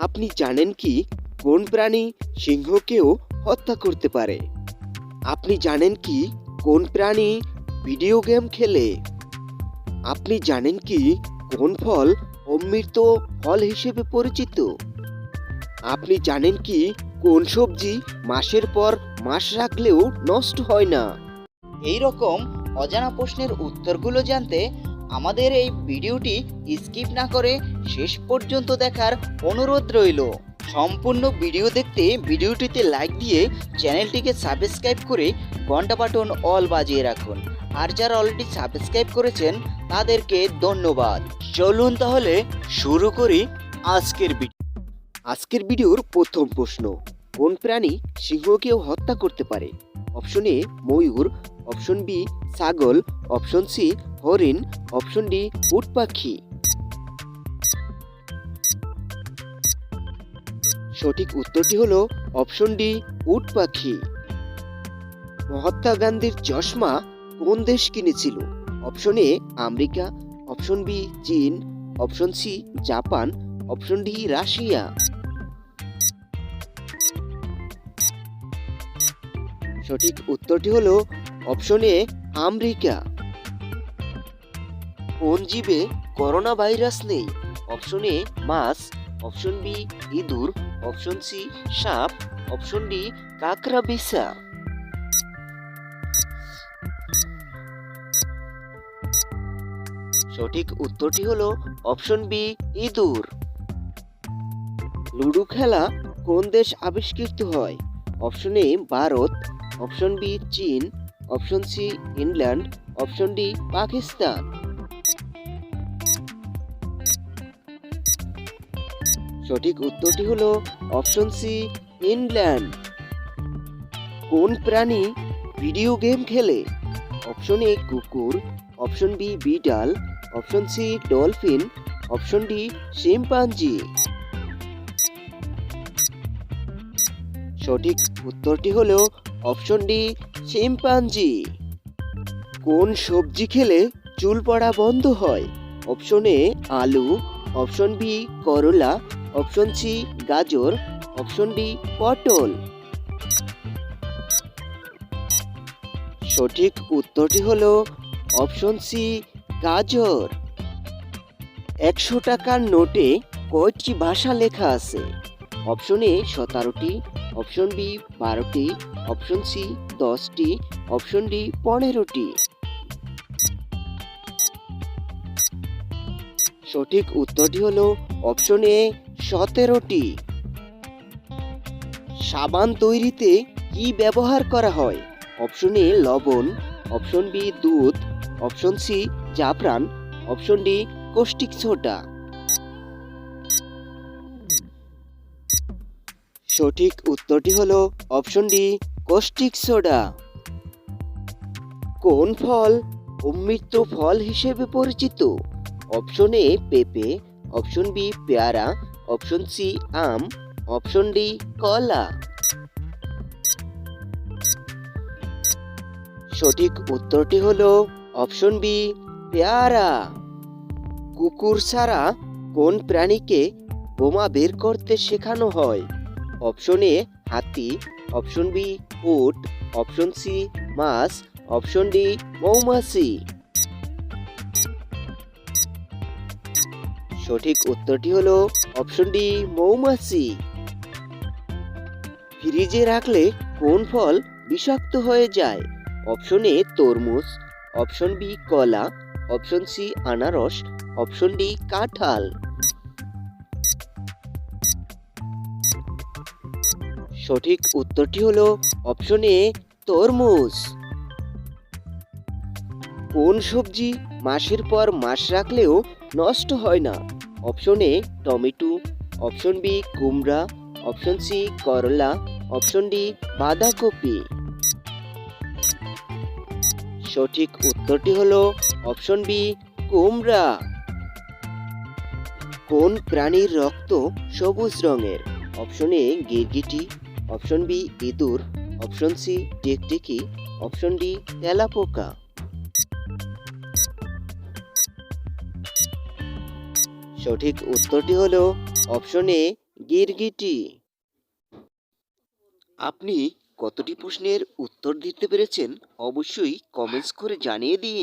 আপনি জানেন কি? কোন প্রাণী সিংহকেও হত্যা করতে পারে। আপনি জানেন কি? কোন প্রাণী ভিডিও গেম খেলে। আপনি জানেন কি? কোন ফল অমৃত ফল হিসেবে পরিচিত। আপনি জানেন কি? কোন সবজি মাসের পর মাস রাখলেও নষ্ট হয় না। এই রকম অজানা প্রশ্নের উত্তরগুলো জানতে আমাদের এই ভিডিওটি স্কিপ না করে শেষ পর্যন্ত দেখার অনুরোধ রইল। সম্পূর্ণ ভিডিও দেখতে ভিডিওটিতে লাইক দিয়ে চ্যানেলটিকে সাবস্ক্রাইব করে ঘণ্টা বাটন অল বাজিয়ে রাখুন। আর যারা অলরেডি সাবস্ক্রাইব করেছেন, তাদেরকে ধন্যবাদ। চলুন তাহলে শুরু করি আজকের ভিডিও। আজকের ভিডিওর প্রথম প্রশ্ন কোন প্রাণী সিংহকেও হত্যা করতে পারে। অপশন এ ময়ূর, অপশন বি ছাগল, অপশন সি হরিণ, অপশন ডি উট পাখি। সঠিক উত্তরটি হলো অপশন ডি উট পাখি। মহাত্মা গান্ধীর চশমা কোন দেশ কিনেছিল? Option A America, option B চীন, option C Japan, option D Russia. সঠিক উত্তরটি হলো অপশন এ, আমেরিকা। কোন জীবে করোনা ভাইরাস নেই? অপশন এ, মাছ। অপশন বি, ইঁদুর। অপশন সি, সাপ। অপশন ডি কাকড়া বিছা সঠিক উত্তরটি হলো অপশন বি, ইঁদুর। লুডো খেলা কোন দেশ আবিষ্কৃত হয়? Option A, Bharat. Option B চীন, option C England, option D Pakistan. সঠিক উত্তরটি হলো অপশন সি ইংল্যান্ড। কোন প্রাণী ভিডিও গেম খেলে? অপশন এ কুকুর, অপশন বি বিড়াল, option C dolphin, option D chimpanzee. সঠিক উত্তরটি হলো অপশন ডি শিম্পাঞ্জি কোন সবজি খেলে চুল পড়া বন্ধ হয়? অপশন এ আলু। অপশন বি করলা। অপশন সি গাজর। অপশন ডি পটল। সঠিক উত্তরটি হলো অপশন সি গাজর। একশো টাকার নোটে কয়টি ভাষা লেখা আছে। অপশন এ সতেরোটি, অপশন বি বারোটি, অপশন সি দশটি, অপশন ডি পনেরোটি। সঠিক উত্তরটি হলো অপশন এ সতেরোটি। সাবান তৈরিতে কি ব্যবহার করা হয়? অপশন এ লবণ, অপশন বি দুধ, অপশন সি জাফরান, অপশন ডি কোষ্টিক সোডা। সঠিক উত্তরটি হলো অপশন ডি, কোষ্টিক সোডা। কোন ফল অমৃত ফল হিসেবে পরিচিত? অপশন এ, পেঁপে, অপশন বি, পেয়ারা, অপশন সি, আম, অপশন ডি, কলা। সঠিক উত্তরটি হলো অপশন বি, পেয়ারা। কুকুর ছাড়া কোন প্রাণীকে বোমা বের করতে শেখানো হয়? অপশন এ হাতি, অপশন বি উট, অপশন সি মাছ, অপশন ডি মৌমাছি। সঠিক উত্তরটি হলো অপশন ডি মৌমাছি। ফ্রিজে রাখলে কোন ফল বিষাক্ত হয়ে যায়? অপশন এ তরমুজ, অপশন বি কলা, অপশন সি আনারস, অপশন ডি কাঁঠাল। সঠিক উত্তরটি হলো অপশন এ তরমুজ। কোন সবজি মাসের পর মাস রাখলেও নষ্ট হয় না? Option A tomato. Option B কুমড়া। অপশন সি করলা। অপশন ডি বাঁধাকপি। সঠিক উত্তরটি হলো অপশন বি কুমড়া। কোন প্রাণীর রক্ত সবুজ রঙের? অপশন এ গিরগিটি। অপশন বি, ইঁদুর। অপশন সি, টিকটিকি। অপশন ডি, তেলাপোকা। সঠিক উত্তরটি হলো অপশন এ, গিরগিটি। আপনি কতটি প্রশ্নের উত্তর দিতে পেরেছেন অবশ্যই কমেন্টস করে জানিয়ে দিন।